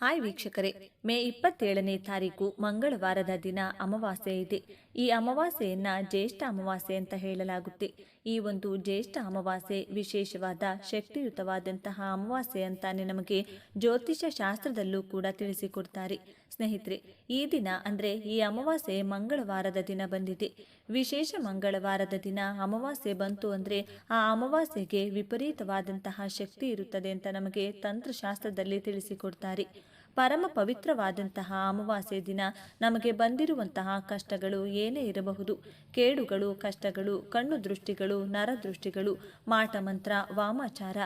Hi ವೀಕ್ಷಕರೇ, ಮೇ ಇಪ್ಪತ್ತೇಳನೇ ತಾರೀಕು ಮಂಗಳವಾರದ ದಿನ ಅಮಾವಾಸ್ಯೆ ಇದೆ. ಈ ಅಮಾವಾಸ್ಯೆಯನ್ನ ಜ್ಯೇಷ್ಠ ಅಮಾವಾಸ್ಯೆ ಅಂತ ಹೇಳಲಾಗುತ್ತೆ. ಈ ಒಂದು ಜ್ಯೇಷ್ಠ ಅಮಾವಾಸ್ಯೆ ವಿಶೇಷವಾದ ಶಕ್ತಿಯುತವಾದಂತಹ ಅಮಾವಾಸ್ಯೆ ಅಂತಾನೆ ನಮಗೆ ಜ್ಯೋತಿಷ ಶಾಸ್ತ್ರದಲ್ಲೂ ಕೂಡ ತಿಳಿಸಿಕೊಡ್ತಾರೆ. ಸ್ನೇಹಿತರೆ, ಈ ದಿನ ಅಂದರೆ ಈ ಅಮಾವಾಸ್ಯೆ ಮಂಗಳವಾರದ ದಿನ ಬಂದಿದೆ. ವಿಶೇಷ ಮಂಗಳವಾರದ ದಿನ ಅಮಾವಾಸ್ಯೆ ಬಂತು ಅಂದರೆ ಆ ಅಮಾವಾಸ್ಯೆಗೆ ವಿಪರೀತವಾದಂತಹ ಶಕ್ತಿ ಇರುತ್ತದೆ ಅಂತ ನಮಗೆ ತಂತ್ರಶಾಸ್ತ್ರದಲ್ಲಿ ತಿಳಿಸಿಕೊಡ್ತಾರೆ. ಪರಮ ಪವಿತ್ರವಾದಂತಹ ಅಮಾವಾಸ್ಯ ದಿನ ನಮಗೆ ಬಂದಿರುವಂತಹ ಕಷ್ಟಗಳು ಏನೇ ಇರಬಹುದು. ಕೇಡುಗಳು, ಕಷ್ಟಗಳು ಕಣ್ಣು ದೃಷ್ಟಿಗಳು ನರದೃಷ್ಟಿಗಳು ಮಾಟಮಂತ್ರ ವಾಮಾಚಾರ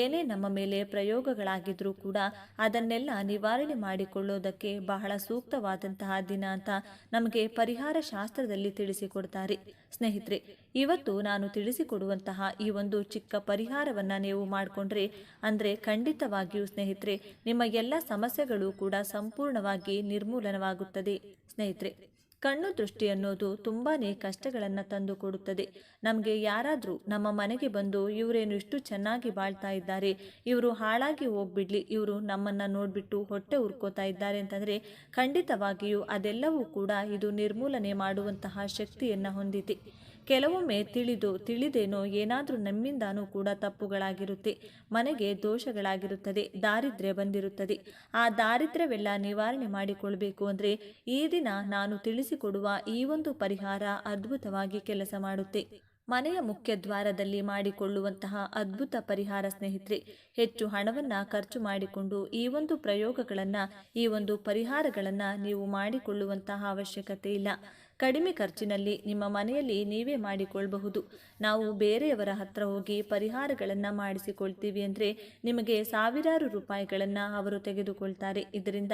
ಏನೇ ನಮ್ಮ ಮೇಲೆ ಪ್ರಯೋಗಗಳಾಗಿದ್ರೂ ಕೂಡ ಅದನ್ನೆಲ್ಲ ನಿವಾರಣೆ ಮಾಡಿಕೊಳ್ಳೋದಕ್ಕೆ ಬಹಳ ಸೂಕ್ತವಾದಂತಹ ದಿನ ಅಂತ ನಮಗೆ ಪರಿಹಾರ ಶಾಸ್ತ್ರದಲ್ಲಿ ತಿಳಿಸಿಕೊಡ್ತಾರೆ. ಸ್ನೇಹಿತರೆ, ಇವತ್ತು ನಾನು ತಿಳಿಸಿಕೊಡುವಂತಹ ಈ ಒಂದು ಚಿಕ್ಕ ಪರಿಹಾರವನ್ನು ನೀವು ಮಾಡಿಕೊಂಡ್ರೆ, ಅಂದರೆ ಖಂಡಿತವಾಗಿಯೂ ಸ್ನೇಹಿತರೆ, ನಿಮ್ಮ ಎಲ್ಲ ಸಮಸ್ಯೆಗಳು ಕೂಡ ಸಂಪೂರ್ಣವಾಗಿ ನಿರ್ಮೂಲನವಾಗುತ್ತದೆ. ಸ್ನೇಹಿತರೆ ಕಣ್ಣು ದೃಷ್ಟಿ ಅನ್ನೋದು ತುಂಬಾನೇ ಕಷ್ಟಗಳನ್ನು ತಂದು ಕೊಡುತ್ತದೆ ನಮಗೆ ಯಾರಾದರೂ ನಮ್ಮ ಮನೆಗೆ ಬಂದು ಇವರೇನು ಇಷ್ಟು ಚೆನ್ನಾಗಿ ಬಾಳ್ತಾ ಇದ್ದಾರೆ, ಇವರು ಹಾಳಾಗಿ ಹೋಗ್ಬಿಡ್ಲಿ, ಇವರು ನಮ್ಮನ್ನು ನೋಡಿಬಿಟ್ಟು ಹೊಟ್ಟೆ ಉರ್ಕೋತಾ ಇದ್ದಾರೆ ಅಂತಂದರೆ ಖಂಡಿತವಾಗಿಯೂ ಅದೆಲ್ಲವೂ ಕೂಡ ಇದು ನಿರ್ಮೂಲನೆ ಮಾಡುವಂತಹ ಶಕ್ತಿಯನ್ನು ಹೊಂದಿದೆ. ಕೆಲವೊಮ್ಮೆ ತಿಳಿದು, ತಿಳಿದೇನೋ ಏನಾದರೂ ನಮ್ಮಿಂದಾನೂ ಕೂಡ ತಪ್ಪುಗಳಾಗಿರುತ್ತೆ. ಮನೆಗೆ ದೋಷಗಳಾಗಿರುತ್ತದೆ, ದಾರಿದ್ರ್ಯ ಬಂದಿರುತ್ತದೆ. ಆ ದಾರಿದ್ರ್ಯವೆಲ್ಲ ನಿವಾರಣೆ ಮಾಡಿಕೊಳ್ಬೇಕು ಅಂದರೆ ಈ ದಿನ ನಾನು ತಿಳಿಸಿಕೊಡುವ ಈ ಒಂದು ಪರಿಹಾರ ಅದ್ಭುತವಾಗಿ ಕೆಲಸ ಮಾಡುತ್ತೆ. ಮನೆಯ ಮುಖ್ಯ ದ್ವಾರದಲ್ಲಿ ಮಾಡಿಕೊಳ್ಳುವಂತಹ ಅದ್ಭುತ ಪರಿಹಾರ ಸ್ನೇಹಿತರೆ, ಹೆಚ್ಚು ಹಣವನ್ನ ಖರ್ಚು ಮಾಡಿಕೊಂಡು ಈ ಒಂದು ಪ್ರಯೋಗಗಳನ್ನು, ಈ ಒಂದು ಪರಿಹಾರಗಳನ್ನು ನೀವು ಮಾಡಿಕೊಳ್ಳುವಂತಹ ಅವಶ್ಯಕತೆ ಇಲ್ಲ. ಕಡಿಮೆ ಖರ್ಚಿನಲ್ಲಿ ನಿಮ್ಮ ಮನೆಯಲ್ಲಿ ನೀವೇ ಮಾಡಿಕೊಳ್ಳಬಹುದು ನಾವು ಬೇರೆಯವರ ಹತ್ರ ಹೋಗಿ ಪರಿಹಾರಗಳನ್ನು ಮಾಡಿಸಿಕೊಳ್ತೀವಿ ಅಂದರೆ ನಿಮಗೆ ಸಾವಿರಾರು ರೂಪಾಯಿಗಳನ್ನು ಅವರು ತೆಗೆದುಕೊಳ್ತಾರೆ. ಇದರಿಂದ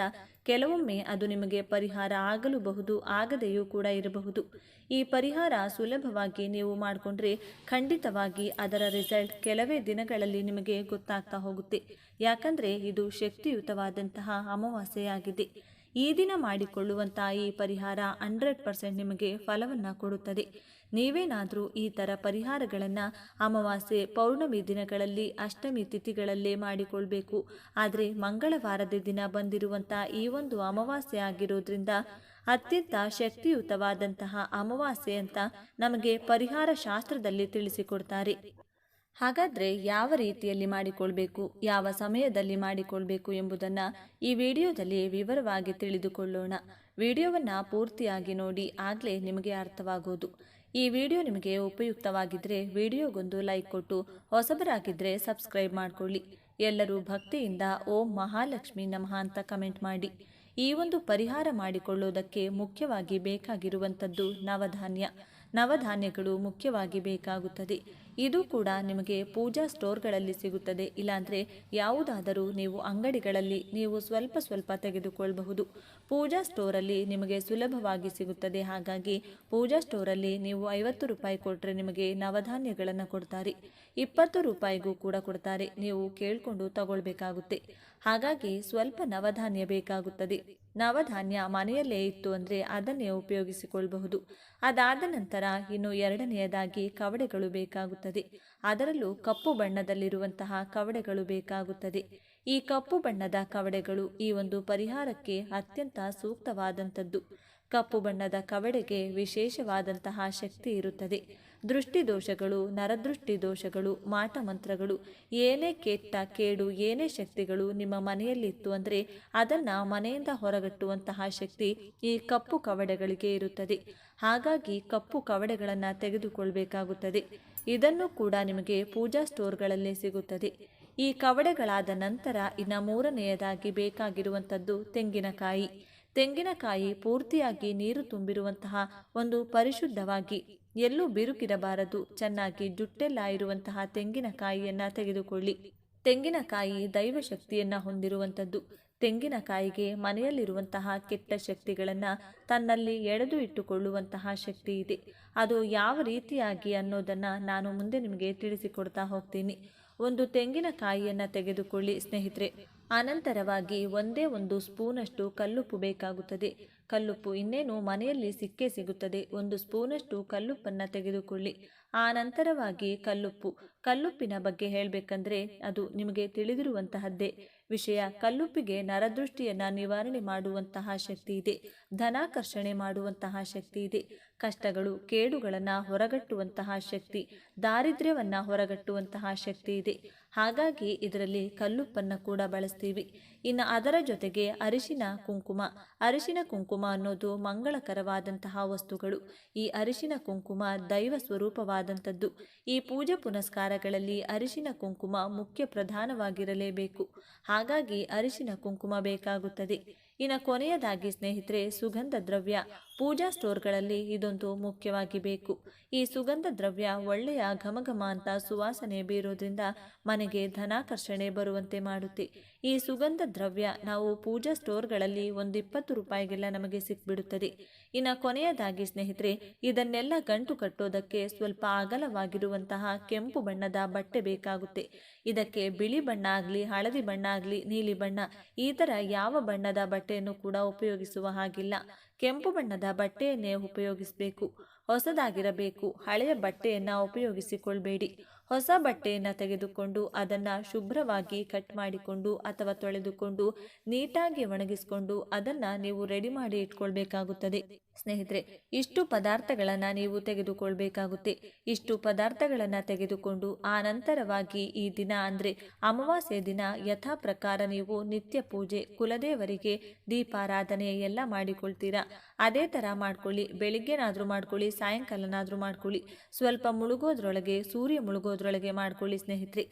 ಕೆಲವೊಮ್ಮೆ ಅದು ನಿಮಗೆ ಪರಿಹಾರ ಆಗಲೂಬಹುದು, ಆಗದೆಯೂ ಕೂಡ ಇರಬಹುದು. ಈ ಪರಿಹಾರ ಸುಲಭವಾಗಿ ನೀವು ಮಾಡಿಕೊಂಡ್ರೆ ಖಂಡಿತವಾಗಿ ಅದರ ರಿಸಲ್ಟ್ ಕೆಲವೇ ದಿನಗಳಲ್ಲಿ ನಿಮಗೆ ಗೊತ್ತಾಗ್ತಾ ಹೋಗುತ್ತೆ. ಯಾಕಂದರೆ ಇದು ಶಕ್ತಿಯುತವಾದಂತಹ ಅಮಾವಾಸ್ಯೆಯಾಗಿದೆ. ಈ ದಿನ ಮಾಡಿಕೊಳ್ಳುವಂತಹ ಈ ಪರಿಹಾರ ಹಂಡ್ರೆಡ್ ಪರ್ಸೆಂಟ್ ನಿಮಗೆ ಫಲವನ್ನು ಕೊಡುತ್ತದೆ. ನೀವೇನಾದರೂ ಈ ಥರ ಪರಿಹಾರಗಳನ್ನು ಅಮಾವಾಸ್ಯೆ, ಪೌರ್ಣಮಿ ದಿನಗಳಲ್ಲಿ, ಅಷ್ಟಮಿ ತಿಥಿಗಳಲ್ಲೇ ಮಾಡಿಕೊಳ್ಬೇಕು. ಆದರೆ ಮಂಗಳವಾರದ ದಿನ ಬಂದಿರುವಂಥ ಈ ಒಂದು ಅಮಾವಾಸ್ಯೆ ಆಗಿರೋದ್ರಿಂದ ಅತ್ಯಂತ ಶಕ್ತಿಯುತವಾದಂತಹ ಅಮಾವಾಸ್ಯೆ ಅಂತ ನಮಗೆ ಪರಿಹಾರ ಶಾಸ್ತ್ರದಲ್ಲಿ ತಿಳಿಸಿಕೊಡ್ತಾರೆ. ಹಾಗಾದರೆ ಯಾವ ರೀತಿಯಲ್ಲಿ ಮಾಡಿಕೊಳ್ಬೇಕು, ಯಾವ ಸಮಯದಲ್ಲಿ ಮಾಡಿಕೊಳ್ಬೇಕು ಎಂಬುದನ್ನು ಈ ವಿಡಿಯೋದಲ್ಲಿ ವಿವರವಾಗಿ ತಿಳಿದುಕೊಳ್ಳೋಣ. ವಿಡಿಯೋವನ್ನು ಪೂರ್ತಿಯಾಗಿ ನೋಡಿ ಆಗಲೇ ನಿಮಗೆ ಅರ್ಥವಾಗೋದು. ಈ ವಿಡಿಯೋ ನಿಮಗೆ ಉಪಯುಕ್ತವಾಗಿದ್ದರೆ ವಿಡಿಯೋಗೊಂದು ಲೈಕ್ ಕೊಟ್ಟು ಹೊಸಬರಾಗಿದ್ದರೆ ಸಬ್ಸ್ಕ್ರೈಬ್ ಮಾಡಿಕೊಳ್ಳಿ. ಎಲ್ಲರೂ ಭಕ್ತಿಯಿಂದ ಓಂ ಮಹಾಲಕ್ಷ್ಮಿ ನಮಃ ಅಂತ ಕಮೆಂಟ್ ಮಾಡಿ. ಈ ಒಂದು ಪರಿಹಾರ ಮಾಡಿಕೊಳ್ಳೋದಕ್ಕೆ ಮುಖ್ಯವಾಗಿ ಬೇಕಾಗಿರುವಂಥದ್ದು ನವಧಾನ್ಯ. ನವಧಾನ್ಯಗಳು ಮುಖ್ಯವಾಗಿ ಬೇಕಾಗುತ್ತದೆ. ಇದು ಕೂಡ ನಿಮಗೆ ಪೂಜಾ ಸ್ಟೋರ್ಗಳಲ್ಲಿ ಸಿಗುತ್ತದೆ. ಇಲ್ಲಾಂದರೆ ಯಾವುದಾದರೂ ನೀವು ಅಂಗಡಿಗಳಲ್ಲಿ ನೀವು ಸ್ವಲ್ಪ ಸ್ವಲ್ಪ ತೆಗೆದುಕೊಳ್ಳಬಹುದು ಪೂಜಾ ಸ್ಟೋರಲ್ಲಿ ನಿಮಗೆ ಸುಲಭವಾಗಿ ಸಿಗುತ್ತದೆ. ಹಾಗಾಗಿ ಪೂಜಾ ಸ್ಟೋರಲ್ಲಿ ನೀವು ಐವತ್ತು ರೂಪಾಯಿ ಕೊಟ್ಟರೆ ನಿಮಗೆ ನವಧಾನ್ಯಗಳನ್ನು ಕೊಡ್ತಾರೆ. ಇಪ್ಪತ್ತು ರೂಪಾಯಿಗೂ ಕೂಡ ಕೊಡ್ತಾರೆ. ನೀವು ಕೇಳಿಕೊಂಡು ತಗೊಳ್ಬೇಕಾಗುತ್ತೆ. ಹಾಗಾಗಿ ಸ್ವಲ್ಪ ನವಧಾನ್ಯ ಬೇಕಾಗುತ್ತದೆ. ನವಧಾನ್ಯ ಮನೆಯಲ್ಲೇ ಇತ್ತು ಅಂದರೆ ಅದನ್ನೇ ಉಪಯೋಗಿಸಿಕೊಳ್ಳಬಹುದು ಅದಾದ ನಂತರ ಇನ್ನು ಎರಡನೆಯದಾಗಿ ಕವಡೆಗಳು ಬೇಕಾಗುತ್ತದೆ ಅದರಲ್ಲೂ ಕಪ್ಪು ಬಣ್ಣದಲ್ಲಿರುವಂತಹ ಕವಡೆಗಳು ಬೇಕಾಗುತ್ತದೆ. ಈ ಕಪ್ಪು ಬಣ್ಣದ ಕವಡೆಗಳು ಈ ಒಂದು ಪರಿಹಾರಕ್ಕೆ ಅತ್ಯಂತ ಸೂಕ್ತವಾದಂಥದ್ದು. ಕಪ್ಪು ಬಣ್ಣದ ಕವಡೆಗೆ ವಿಶೇಷವಾದಂತಹ ಶಕ್ತಿ ಇರುತ್ತದೆ. ದೃಷ್ಟಿ ದೋಷಗಳು ನರದೃಷ್ಟಿ ದೋಷಗಳು ಮಾಟ ಮಂತ್ರಗಳು ಏನೇ ಕೆಟ್ಟ, ಕೇಡು, ಏನೇ ಶಕ್ತಿಗಳು ನಿಮ್ಮ ಮನೆಯಲ್ಲಿತ್ತು ಅಂದರೆ ಅದನ್ನು ಮನೆಯಿಂದ ಹೊರಗಟ್ಟುವಂತಹ ಶಕ್ತಿ ಈ ಕಪ್ಪು ಕವಡೆಗಳಿಗೆ ಇರುತ್ತದೆ. ಹಾಗಾಗಿ ಕಪ್ಪು ಕವಡೆಗಳನ್ನು ತೆಗೆದುಕೊಳ್ಬೇಕಾಗುತ್ತದೆ. ಇದನ್ನು ಕೂಡ ನಿಮಗೆ ಪೂಜಾ ಸ್ಟೋರ್ಗಳಲ್ಲಿ ಸಿಗುತ್ತದೆ. ಈ ಕವಡೆಗಳಾದ ನಂತರ ಇನ್ನು ಮೂರನೆಯದಾಗಿ ಬೇಕಾಗಿರುವಂಥದ್ದು ತೆಂಗಿನಕಾಯಿ. ತೆಂಗಿನಕಾಯಿ ಪೂರ್ತಿಯಾಗಿ ನೀರು ತುಂಬಿರುವಂತಹ ಒಂದು ಪರಿಶುದ್ಧವಾಗಿ ಎಲ್ಲೂ ಬಿರುಕಿರಬಾರದು. ಚೆನ್ನಾಗಿ ಜುಟ್ಟೆಲ್ಲ ಇರುವಂತಹ ತೆಂಗಿನಕಾಯಿಯನ್ನು ತೆಗೆದುಕೊಳ್ಳಿ. ತೆಂಗಿನಕಾಯಿ ದೈವಶಕ್ತಿಯನ್ನು ಹೊಂದಿರುವಂಥದ್ದು. ತೆಂಗಿನಕಾಯಿಗೆ ಮನೆಯಲ್ಲಿರುವಂತಹ ಕೆಟ್ಟ ಶಕ್ತಿಗಳನ್ನು ತನ್ನಲ್ಲಿ ಎಳೆದು ಇಟ್ಟುಕೊಳ್ಳುವಂತಹ ಶಕ್ತಿ ಇದೆ. ಅದು ಯಾವ ರೀತಿಯಾಗಿ ಅನ್ನೋದನ್ನು ನಾನು ಮುಂದೆ ನಿಮಗೆ ತಿಳಿಸಿಕೊಡ್ತಾ ಹೋಗ್ತೀನಿ. ಒಂದು ತೆಂಗಿನಕಾಯಿಯನ್ನು ತೆಗೆದುಕೊಳ್ಳಿ ಸ್ನೇಹಿತರೆ. ಅನಂತರವಾಗಿ ಒಂದೇ ಒಂದು ಸ್ಪೂನಷ್ಟು ಕಲ್ಲುಪ್ಪು ಬೇಕಾಗುತ್ತದೆ. ಕಲ್ಲುಪ್ಪು ಇನ್ನೇನು ಮನೆಯಲ್ಲಿ ಸಿಕ್ಕೇ ಸಿಗುತ್ತದೆ. ಒಂದು ಸ್ಪೂನಷ್ಟು ಕಲ್ಲುಪ್ಪನ್ನು ತೆಗೆದುಕೊಳ್ಳಿ. ಆ ನಂತರವಾಗಿ ಕಲ್ಲುಪ್ಪು. ಕಲ್ಲುಪ್ಪಿನ ಬಗ್ಗೆ ಹೇಳಬೇಕಂದ್ರೆ ಅದು ನಿಮಗೆ ತಿಳಿದಿರುವಂತಹದ್ದೇ. ವಿಷಯ ಕಲ್ಲುಪ್ಪಿಗೆ ನರದೃಷ್ಟಿಯನ್ನ ನಿವಾರಣೆ ಮಾಡುವಂತಹ ಶಕ್ತಿ ಇದೆ. ಧನಾಕರ್ಷಣೆ ಮಾಡುವಂತಹ ಶಕ್ತಿ ಇದೆ. ಕಷ್ಟಗಳು, ಕೇಡುಗಳನ್ನು ಹೊರಗಟ್ಟುವಂತಹ ಶಕ್ತಿ, ದಾರಿದ್ರ್ಯವನ್ನ ಹೊರಗಟ್ಟುವಂತಹ ಶಕ್ತಿ ಇದೆ. ಹಾಗಾಗಿ ಇದರಲ್ಲಿ ಕಲ್ಲುಪ್ಪನ್ನು ಕೂಡ ಬಳಸ್ತೀವಿ. ಇನ್ನು ಅದರ ಜೊತೆಗೆ ಅರಿಶಿನ ಕುಂಕುಮ. ಅರಿಶಿನ ಕುಂಕುಮ ಅನ್ನೋದು ಮಂಗಳಕರವಾದಂತಹ ವಸ್ತುಗಳು. ಈ ಅರಿಶಿನ ಕುಂಕುಮ ದೈವ ಸ್ವರೂಪವಾದಂಥದ್ದು. ಈ ಪೂಜೆ ಪುನಸ್ಕಾರಗಳಲ್ಲಿ ಅರಿಶಿನ ಕುಂಕುಮ ಮುಖ್ಯ ಪ್ರಧಾನವಾಗಿರಲೇಬೇಕು. ಹಾಗಾಗಿ ಅರಿಶಿನ ಕುಂಕುಮ ಬೇಕಾಗುತ್ತದೆ. ಇನ್ನು ಕೊನೆಯದಾಗಿ ಸ್ನೇಹಿತರೆ, ಸುಗಂಧ ದ್ರವ್ಯ. ಪೂಜಾ ಸ್ಟೋರ್ಗಳಲ್ಲಿ ಇದೊಂದು ಮುಖ್ಯವಾಗಿ ಬೇಕು ಈ ಸುಗಂಧ ದ್ರವ್ಯ ಒಳ್ಳೆಯ ಘಮಘಮ ಅಂತ ಸುವಾಸನೆ ಬೀರೋದ್ರಿಂದ ಮನೆಗೆ ಧನಾಕರ್ಷಣೆ ಬರುವಂತೆ ಮಾಡುತ್ತೆ. ಈ ಸುಗಂಧ ದ್ರವ್ಯ ನಾವು ಪೂಜಾ ಸ್ಟೋರ್ಗಳಲ್ಲಿ ಒಂದು ಇಪ್ಪತ್ತು ರೂಪಾಯಿಗೆಲ್ಲ ನಮಗೆ ಸಿಕ್ಬಿಡುತ್ತದೆ. ಇನ್ನು ಕೊನೆಯದಾಗಿ ಸ್ನೇಹಿತರೆ, ಇದನ್ನೆಲ್ಲ ಗಂಟು ಕಟ್ಟೋದಕ್ಕೆ ಸ್ವಲ್ಪ ಅಗಲವಾಗಿರುವಂತಹ ಕೆಂಪು ಬಣ್ಣದ ಬಟ್ಟೆ ಬೇಕಾಗುತ್ತೆ. ಇದಕ್ಕೆ ಬಿಳಿ ಬಣ್ಣ ಆಗಲಿ, ಹಳದಿ ಬಣ್ಣ ಆಗಲಿ, ನೀಲಿ ಬಣ್ಣ, ಈ ಥರ ಯಾವ ಬಣ್ಣದ ಬಟ್ಟೆಯನ್ನು ಕೂಡ ಉಪಯೋಗಿಸುವ ಹಾಗಿಲ್ಲ. ಕೆಂಪು ಬಣ್ಣದ ಬಟ್ಟೆಯನ್ನೇ ಉಪಯೋಗಿಸಬೇಕು. ಹೊಸದಾಗಿರಬೇಕು. ಹಳೆಯ ಬಟ್ಟೆಯನ್ನು ಉಪಯೋಗಿಸಿಕೊಳ್ಬೇಡಿ. ಹೊಸ ಬಟ್ಟೆಯನ್ನು ತೆಗೆದುಕೊಂಡು ಅದನ್ನು ಶುಭ್ರವಾಗಿ ಕಟ್ ಮಾಡಿಕೊಂಡು ಅಥವಾ ತೊಳೆದುಕೊಂಡು ನೀಟಾಗಿ ಒಣಗಿಸಿಕೊಂಡು ಅದನ್ನು ನೀವು ರೆಡಿ ಮಾಡಿ ಇಟ್ಕೊಳ್ಬೇಕಾಗುತ್ತದೆ. ಸ್ನೇಹಿತರೆ, ಇಷ್ಟು ಪದಾರ್ಥಗಳನ್ನು ನೀವು ತೆಗೆದುಕೊಳ್ಬೇಕಾಗುತ್ತೆ. ಇಷ್ಟು ಪದಾರ್ಥಗಳನ್ನು ತೆಗೆದುಕೊಂಡು ಆ ನಂತರವಾಗಿ ಈ ದಿನ ಅಂದರೆ ಅಮಾವಾಸ್ಯೆ ದಿನ ಯಥಾ ಪ್ರಕಾರ ನೀವು ನಿತ್ಯ ಪೂಜೆ, ಕುಲದೇವರಿಗೆ ದೀಪಾರಾಧನೆ ಎಲ್ಲ ಮಾಡಿಕೊಳ್ತೀರಾ. ಅದೇ ಥರ ಮಾಡ್ಕೊಳ್ಳಿ, ಬೆಳಿಗ್ಗೆನಾದರೂ ಮಾಡ್ಕೊಳ್ಳಿ, ಸಾಯಂಕಾಲನಾದರೂ ಮಾಡ್ಕೊಳ್ಳಿ. ಸ್ವಲ್ಪ ಮುಳುಗೋದ್ರೊಳಗೆ, ಸೂರ್ಯ ಮುಳುಗೋದ್ರೊಳಗೆ ಮಾಡ್ಕೊಳ್ಳಿ ಸ್ನೇಹಿತರೆ.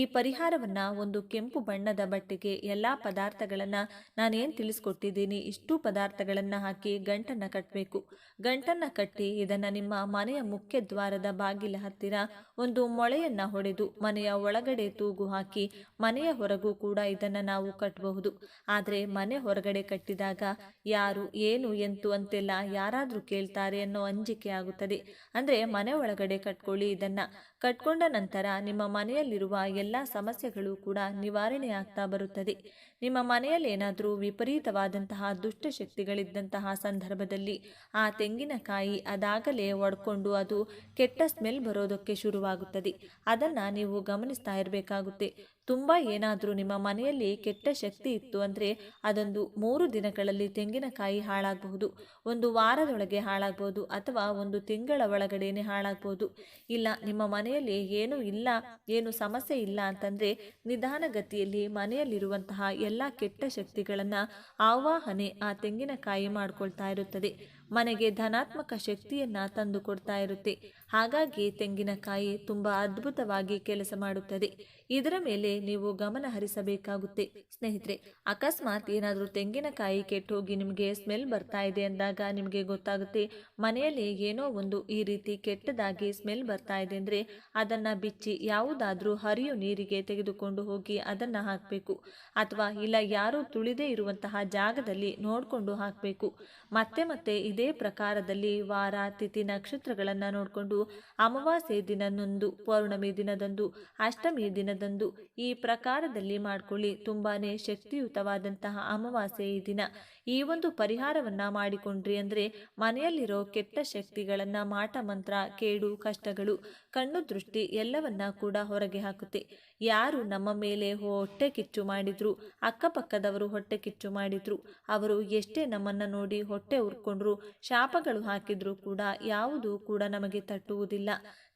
ಈ ಪರಿಹಾರವನ್ನು ಒಂದು ಕೆಂಪು ಬಣ್ಣದ ಬಟ್ಟೆಗೆ ಎಲ್ಲ ಪದಾರ್ಥಗಳನ್ನು ನಾನೇನು ತಿಳಿಸ್ಕೊಟ್ಟಿದ್ದೀನಿ, ಇಷ್ಟು ಪದಾರ್ಥಗಳನ್ನು ಹಾಕಿ ಗಂಟನ್ನು ಕಟ್ಟಬೇಕು ಗಂಟನ್ನು ಕಟ್ಟಿ ಇದನ್ನು ನಿಮ್ಮ ಮನೆಯ ಮುಖ್ಯ ದ್ವಾರದ ಬಾಗಿಲ ಹತ್ತಿರ ಒಂದು ಮೊಳೆಯನ್ನು ಹೊಡೆದು ಮನೆಯ ಒಳಗಡೆ ತೂಗು ಹಾಕಿ ಮನೆಯ ಹೊರಗೂ ಕೂಡ ಇದನ್ನು ನಾವು ಕಟ್ಟಬಹುದು ಆದರೆ ಮನೆ ಹೊರಗಡೆ ಕಟ್ಟಿದಾಗ ಯಾರು, ಏನು, ಎಂತು ಅಂತೆಲ್ಲ ಯಾರಾದರೂ ಕೇಳ್ತಾರೆ ಅನ್ನೋ ಅಂಜಿಕೆ ಆಗುತ್ತದೆ. ಅಂದರೆ ಮನೆ ಒಳಗಡೆ ಕಟ್ಕೊಳ್ಳಿ ಇದನ್ನು. ಕಟ್ಕೊಂಡ ನಂತರ ನಿಮ್ಮ ಮನೆಯಲ್ಲಿರುವ ಎಲ್ಲ ಸಮಸ್ಯೆಗಳು ಕೂಡ ನಿವಾರಣೆ ಆಗ್ತಾ ಬರುತ್ತದೆ. ನಿಮ್ಮ ಮನೆಯಲ್ಲಿ ಏನಾದರೂ ವಿಪರೀತವಾದಂತಹ ದುಷ್ಟಶಕ್ತಿಗಳಿದ್ದಂತಹ ಸಂದರ್ಭದಲ್ಲಿ ಆ ತೆಂಗಿನಕಾಯಿ ಅದಾಗಲೇ ಒಡ್ಕೊಂಡು ಅದು ಕೆಟ್ಟ ಸ್ಮೆಲ್ ಬರೋದಕ್ಕೆ ಶುರುವಾಗುತ್ತದೆ. ಅದನ್ನು ನೀವು ಗಮನಿಸ್ತಾ ಇರಬೇಕಾಗುತ್ತೆ. ತುಂಬ ಏನಾದರೂ ನಿಮ್ಮ ಮನೆಯಲ್ಲಿ ಕೆಟ್ಟ ಶಕ್ತಿ ಇತ್ತು ಅಂದರೆ ಅದೊಂದು ಮೂರು ದಿನಗಳಲ್ಲಿ ತೆಂಗಿನಕಾಯಿ ಹಾಳಾಗಬಹುದು, ಒಂದು ವಾರದೊಳಗೆ ಹಾಳಾಗ್ಬೋದು ಅಥವಾ ಒಂದು ತಿಂಗಳ ಒಳಗಡೆಯೇ ಹಾಳಾಗ್ಬೋದು ಇಲ್ಲ, ನಿಮ್ಮ ಮನೆಯಲ್ಲಿ ಏನೂ ಇಲ್ಲ, ಏನು ಸಮಸ್ಯೆ ಇಲ್ಲ ಅಂತಂದರೆ ನಿಧಾನಗತಿಯಲ್ಲಿ ಮನೆಯಲ್ಲಿರುವಂತಹ ಎಲ್ಲ ಕೆಟ್ಟ ಶಕ್ತಿಗಳನ್ನು ಆವಾಹನೆ ಆ ತೆಂಗಿನಕಾಯಿ ಮಾಡ್ಕೊಳ್ತಾ ಇರುತ್ತದೆ. ಮನೆಗೆ ಧನಾತ್ಮಕ ಶಕ್ತಿಯನ್ನು ತಂದು ಕೊಡ್ತಾ ಇರುತ್ತೆ. ಹಾಗಾಗಿ ತೆಂಗಿನಕಾಯಿ ತುಂಬ ಅದ್ಭುತವಾಗಿ ಕೆಲಸ ಮಾಡುತ್ತದೆ. ಇದರ ಮೇಲೆ ನೀವು ಗಮನ ಹರಿಸಬೇಕಾಗುತ್ತೆ. ಸ್ನೇಹಿತರೆ, ಅಕಸ್ಮಾತ್ ಏನಾದರೂ ತೆಂಗಿನಕಾಯಿ ಕೆಟ್ಟು ಹೋಗಿ ನಿಮಗೆ ಸ್ಮೆಲ್ ಬರ್ತಾ ಇದೆ ಅಂದಾಗ ನಿಮಗೆ ಗೊತ್ತಾಗುತ್ತೆ, ಮನೆಯಲ್ಲಿ ಏನೋ ಒಂದು ಈ ರೀತಿ ಕೆಟ್ಟದಾಗಿ ಸ್ಮೆಲ್ ಬರ್ತಾ ಇದೆ ಅಂದರೆ ಅದನ್ನು ಬಿಚ್ಚಿ ಯಾವುದಾದ್ರೂ ಹರಿಯು ನೀರಿಗೆ ತೆಗೆದುಕೊಂಡು ಹೋಗಿ ಅದನ್ನು ಹಾಕಬೇಕು. ಅಥವಾ ಇಲ್ಲ, ಯಾರೂ ತುಳಿದೇ ಇರುವಂತಹ ಜಾಗದಲ್ಲಿ ನೋಡಿಕೊಂಡು ಹಾಕಬೇಕು. ಮತ್ತೆ ಮತ್ತೆ ಇದೇ ಪ್ರಕಾರದಲ್ಲಿ ವಾರ, ತಿಥಿ ನಕ್ಷತ್ರಗಳನ್ನು ನೋಡಿಕೊಂಡು ಅಮಾವಾಸ್ಯೆ ದಿನದಂದು, ಪೌರ್ಣಮಿ ದಿನದಂದು, ಅಷ್ಟಮಿ ದಿನದಂದು ಈ ಪ್ರಕಾರದಲ್ಲಿ ಮಾಡ್ಕೊಳ್ಳಿ. ತುಂಬಾ ಶಕ್ತಿಯುತವಾದಂತಹ ಅಮಾವಾಸ್ಯೆ ಈ ದಿನ. ಈ ಒಂದು ಪರಿಹಾರವನ್ನ ಮಾಡಿಕೊಂಡ್ರಿ ಅಂದರೆ ಮನೆಯಲ್ಲಿರೋ ಕೆಟ್ಟ ಶಕ್ತಿಗಳನ್ನ ಮಾಟ, ಮಂತ್ರ, ಕೇಡು, ಕಷ್ಟಗಳು, ಕಣ್ಣು ದೃಷ್ಟಿ ಎಲ್ಲವನ್ನ ಕೂಡ ಹೊರಗೆ ಹಾಕುತ್ತೆ. ಯಾರು ನಮ್ಮ ಮೇಲೆ ಹೊಟ್ಟೆ ಕಿಚ್ಚು ಮಾಡಿದ್ರು, ಅಕ್ಕಪಕ್ಕದವರು ಹೊಟ್ಟೆ ಕಿಚ್ಚು ಮಾಡಿದ್ರು, ಅವರು ಎಷ್ಟೇ ನಮ್ಮನ್ನು ನೋಡಿ ಹೊಟ್ಟೆ ಉರ್ಕೊಂಡ್ರು, ಶಾಪಗಳು ಹಾಕಿದ್ರು ಕೂಡ ಯಾವುದು ಕೂಡ ನಮಗೆ ತಟ್ಟುವುದಿಲ್ಲ.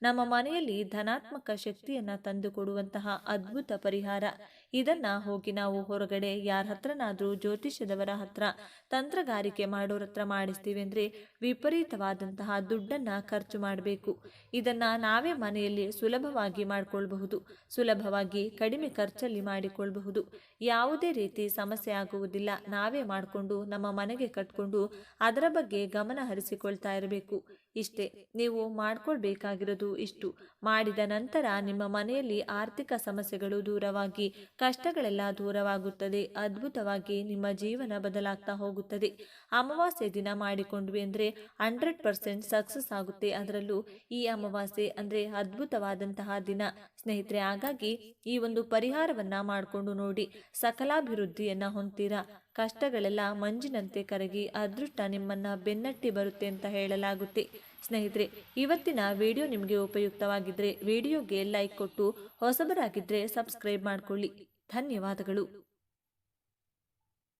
ನಮ್ಮ ಮನೆಯಲ್ಲಿ ಧನಾತ್ಮಕ ಶಕ್ತಿಯನ್ನ ತಂದುಕೊಡುವಂತಹ ಅದ್ಭುತ ಪರಿಹಾರ. ಇದನ್ನ ಹೋಗಿ ನಾವು ಹೊರಗಡೆ ಯಾರ ಹತ್ರನಾದ್ರೂ ಜ್ಯೋತಿಷ್ಯದವರ ಹತ್ರ ತಂತ್ರಗಾರಿಕೆ ಮಾಡೋರ ಹತ್ರ ಮಾಡಿಸ್ತೀವಿ ಅಂದ್ರೆ ವಿಪರೀತವಾದಂತಹ ದುಡ್ಡನ್ನ ಖರ್ಚು ಮಾಡಬೇಕು. ಇದನ್ನ ನಾವೇ ಮನೆಯಲ್ಲಿ ಸುಲಭವಾಗಿ ಮಾಡಿಕೊಳ್ಬಹುದು, ಸುಲಭವಾಗಿ ಕಡಿಮೆ ಖರ್ಚಲ್ಲಿ ಮಾಡಿಕೊಳ್ಳಬಹುದು ಯಾವುದೇ ರೀತಿ ಸಮಸ್ಯೆ ಆಗುವುದಿಲ್ಲ. ನಾವೇ ಮಾಡಿಕೊಂಡು ನಮ್ಮ ಮನೆಗೆ ಕಟ್ಕೊಂಡು ಅದರ ಬಗ್ಗೆ ಗಮನ ಹರಿಸಿಕೊಳ್ತಾ ಇರಬೇಕು. ಇಷ್ಟೇ, ನೀವು ಮಾಡ್ಕೊಳ್ಬೇಕಾಗಿರೋದು ಇಷ್ಟು. ಮಾಡಿದ ನಂತರ ನಿಮ್ಮ ಮನೆಯಲ್ಲಿ ಆರ್ಥಿಕ ಸಮಸ್ಯೆಗಳು ದೂರವಾಗಿ, ಕಷ್ಟಗಳೆಲ್ಲ ದೂರವಾಗುತ್ತದೆ. ಅದ್ಭುತವಾಗಿ ನಿಮ್ಮ ಜೀವನ ಬದಲಾಗ್ತಾ ಹೋಗುತ್ತದೆ. ಅಮಾವಾಸ್ಯೆ ದಿನ ಮಾಡಿಕೊಂಡ್ವಿ ಅಂದರೆ ಹಂಡ್ರೆಡ್ ಪರ್ಸೆಂಟ್ ಸಕ್ಸಸ್ ಆಗುತ್ತೆ. ಅದರಲ್ಲೂ ಈ ಅಮಾವಾಸ್ಯೆ ಅಂದರೆ ಅದ್ಭುತವಾದಂತಹ ದಿನ. ಸ್ನೇಹಿತರೆ, ಹಾಗಾಗಿ ಈ ಒಂದು ಪರಿಹಾರವನ್ನು ಮಾಡಿಕೊಂಡು ನೋಡಿ, ಸಕಲಾಭಿವೃದ್ಧಿಯನ್ನು ಹೊಂದ್ತೀರಾ? ಕಷ್ಟಗಳೆಲ್ಲ ಮಂಜಿನಂತೆ ಕರಗಿ ಅದೃಷ್ಟ ನಿಮ್ಮನ್ನ ಬೆನ್ನಟ್ಟಿ ಬರುತ್ತೆ ಅಂತ ಹೇಳಲಾಗುತ್ತೆ. ಸ್ನೇಹಿತರೆ, ಇವತ್ತಿನ ವಿಡಿಯೋ ನಿಮಗೆ ಉಪಯುಕ್ತವಾಗಿದ್ದರೆ ವಿಡಿಯೋಗೆ ಲೈಕ್ ಕೊಟ್ಟು ಹೊಸಬರಾಗಿದ್ದರೆ ಸಬ್ಸ್ಕ್ರೈಬ್ ಮಾಡಿಕೊಳ್ಳಿ. ಧನ್ಯವಾದಗಳು.